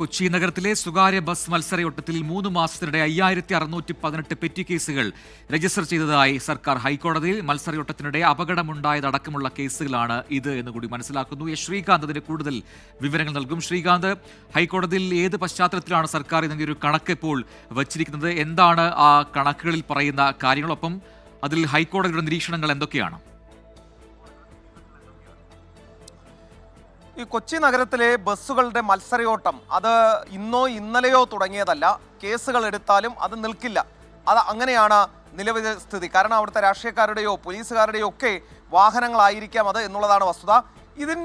കൊച്ചി നഗരത്തിലെ സ്വകാര്യ ബസ് മത്സരയോട്ടത്തിൽ മൂന്ന് മാസത്തിനിടെ അയ്യായിരത്തി അറുന്നൂറ്റി പതിനെട്ട് പെറ്റി കേസുകൾ രജിസ്റ്റർ ചെയ്തതായി സർക്കാർ ഹൈക്കോടതിയിൽ മത്സരയോട്ടത്തിനിടെ അപകടമുണ്ടായതടക്കമുള്ള കേസുകളാണ് ഇത് എന്ന് കൂടി മനസ്സിലാക്കുന്നു. എസ് ശ്രീകാന്ത് അതിന് കൂടുതൽ വിവരങ്ങൾ നൽകും. ശ്രീകാന്ത് ഹൈക്കോടതിയിൽ ഏത് പശ്ചാത്തലത്തിലാണ് സർക്കാർ ഇതിന്റെ ഒരു കണക്ക് ഇപ്പോൾ വച്ചിരിക്കുന്നത്? എന്താണ് ആ കണക്കുകളിൽ പറയുന്ന കാര്യങ്ങളൊപ്പം അതിൽ ഹൈക്കോടതിയുടെ നിരീക്ഷണങ്ങൾ എന്തൊക്കെയാണ്? ഈ കൊച്ചി നഗരത്തിലെ ബസ്സുകളുടെ മത്സരയോട്ടം അത് ഇന്നോ ഇന്നലെയോ തുടങ്ങിയതല്ല. കേസുകൾ എടുത്താലും അത് നിൽക്കില്ല. അത് അങ്ങനെയാണ് നിലവിലെ സ്ഥിതി. കാരണം അവിടുത്തെ രാഷ്ട്രീയക്കാരുടെയോ പോലീസുകാരുടെയോ ഒക്കെ വാഹനങ്ങളായിരിക്കാം അത് എന്നുള്ളതാണ് വസ്തുത. ഇതിൽ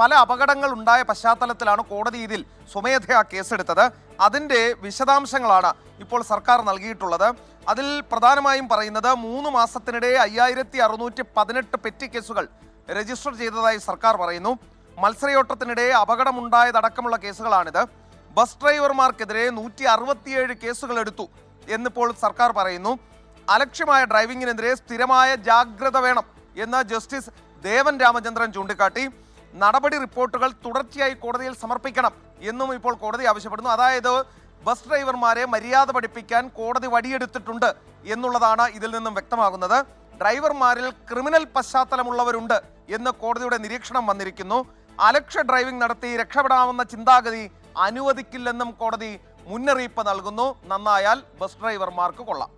പല അപകടങ്ങൾ ഉണ്ടായ പശ്ചാത്തലത്തിലാണ് കോടതി ഇതിൽ സ്വമേധയാ കേസെടുത്തത്. അതിന്റെ വിശദാംശങ്ങളാണ് ഇപ്പോൾ സർക്കാർ നൽകിയിട്ടുള്ളത്. അതിൽ പ്രധാനമായും പറയുന്നത് മൂന്ന് മാസത്തിനിടെ അയ്യായിരത്തി അറുന്നൂറ്റി പതിനെട്ട് പെറ്റി കേസുകൾ രജിസ്റ്റർ ചെയ്തതായി സർക്കാർ പറയുന്നു. മത്സരയോട്ടത്തിനിടെ അപകടമുണ്ടായതടക്കമുള്ള കേസുകളാണിത്. ബസ് ഡ്രൈവർമാർക്കെതിരെ നൂറ്റി അറുപത്തിയേഴ് കേസുകൾ എടുത്തു എന്നിപ്പോൾ സർക്കാർ പറയുന്നു അലക്ഷ്യമായ ഡ്രൈവിംഗിനെതിരെ സ്ഥിരമായ ജാഗ്രത വേണം എന്ന് ജസ്റ്റിസ് ദേവൻ രാമചന്ദ്രൻ ചൂണ്ടിക്കാട്ടി. നടപടി റിപ്പോർട്ടുകൾ തുടർച്ചയായി കോടതിയിൽ സമർപ്പിക്കണം എന്നും ഇപ്പോൾ കോടതി ആവശ്യപ്പെടുന്നു. അതായത് ബസ് ഡ്രൈവർമാരെ മര്യാദ പഠിപ്പിക്കാൻ കോടതി വടിയെടുത്തിട്ടുണ്ട് എന്നുള്ളതാണ് ഇതിൽ നിന്നും വ്യക്തമാകുന്നത്. ഡ്രൈവർമാരിൽ ക്രിമിനൽ പശ്ചാത്തലമുള്ളവരുണ്ട് എന്ന് കോടതിയുടെ നിരീക്ഷണം വന്നിരിക്കുന്നു. അലക്ഷ്യ ഡ്രൈവിംഗ് നടത്തി രക്ഷപ്പെടാമെന്ന ചിന്താഗതി അനുവദിക്കില്ലെന്നും കോടതി മുന്നറിയിപ്പ് നൽകുന്നു. നന്നായാൽ ബസ് ഡ്രൈവർമാർക്ക് കൊള്ളാം.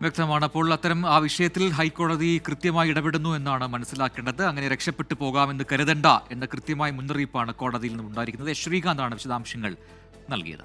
വ്യക്തമാണ്. അപ്പോൾ അത്തരം ആ വിഷയത്തിൽ ഹൈക്കോടതി കൃത്യമായി ഇടപെടുന്നു എന്നാണ് മനസ്സിലാക്കേണ്ടത്. അങ്ങനെ രക്ഷപ്പെട്ടു പോകാമെന്ന് കരുതണ്ട എന്ന കൃത്യമായ മുന്നറിയിപ്പാണ് കോടതിയിൽ നിന്നുണ്ടായിരിക്കുന്നത്. ശ്രീകാന്താണ് വിശദാംശങ്ങൾ നൽകിയത്.